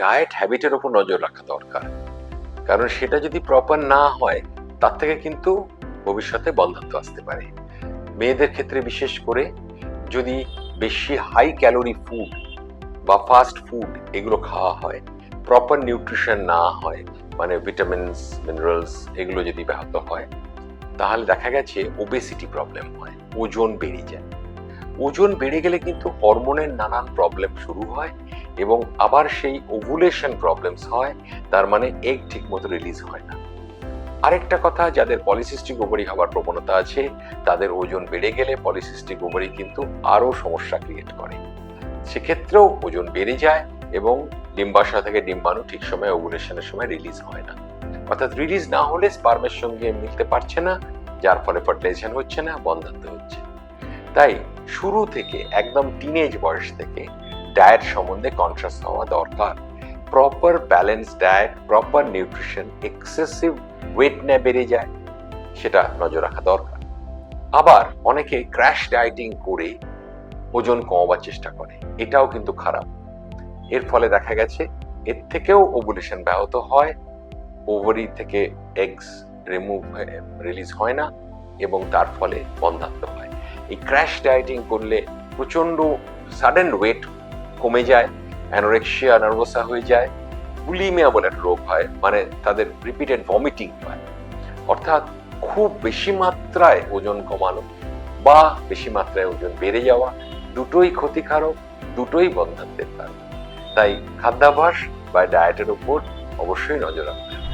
Diet হ্যাবিটের ওপর নজর রাখা দরকার। কারণ সেটা যদি প্রপার না হয়, তার থেকে কিন্তু ভবিষ্যতে বন্ধাত্ম আসতে পারে। মেয়েদের ক্ষেত্রে বিশেষ করে যদি বেশি হাই ক্যালোরি ফুড বা ফাস্ট ফুড এগুলো খাওয়া হয় প্রপার নিউট্রিশন না হয় মানে ভিটামিনস মিনারেলস এগুলো যদি ব্যাহত হয়, তাহলে দেখা গেছে ওবেসিটি প্রবলেম হয়, ওজন বেড়ে যায়। ওজন বেড়ে গেলে কিন্তু হরমোনের নানান প্রবলেম শুরু হয় এবং আবার সেই ওভুলেশন প্রবলেমস হয়, তার মানে এগ ঠিক মতো রিলিজ হয় না। আরেকটা কথা, যাদের পলিসিস্টিক ওভারি হওয়ার প্রবণতা আছে, তাদের ওজন বেড়ে গেলে পলিসিস্টিক ওভারি কিন্তু আরও সমস্যা ক্রিয়েট করে। সেক্ষেত্রেও ওজন বেড়ে যায় এবং ডিম্বাশয় থেকে ডিম্বাণু ঠিক সময় ওভুলেশনের সময় রিলিজ হয় না। অর্থাৎ রিলিজ না হলে স্পার্মের সঙ্গে মিলতে পারছে না, যার ফলে ফার্টিলাইজেশন হচ্ছে না, বন্ধাত্ম হচ্ছে। তাই শুরু থেকে, একদম টিনেজ বয়স থেকে ডায়েট সম্বন্ধে কনসাস হওয়া দরকার। Proper balance diet proper nutrition excessive weight না বেড়ে যায়, সেটা নজর রাখা দরকার। আবার অনেকে ক্র্যাশ ডায়েটিং করে ওজন কমাবার চেষ্টা করে, এটাও কিন্তু খারাপ। এর ফলে দেখা গেছে, এর থেকেও ওভুলেশন ব্যাহত হয় ওভারি থেকে এগস রিমুভ রিলিজ হয় না, এবং তার ফলে বন্ধাত্ম হয় এই ক্র্যাশ ডায়েটিং করলে প্রচণ্ড সাডেন ওয়েট কমে যায় অ্যানোরেক্সিয়া নার্ভোসা হয়ে যায় বুলিমিয়া বলে একটা রোগ হয় মানে তাদের রিপিটেড ভমিটিং হয়। অর্থাৎ খুব বেশি মাত্রায় ওজন কমানো বা বেশি মাত্রায় ওজন বেড়ে যাওয়া দুটোই ক্ষতিকারক, দুটোই বন্ধাত্মের কারণ। তাই খাদ্যাভ্যাস বা ডায়েটের উপর অবশ্যই নজর রাখতে হবে।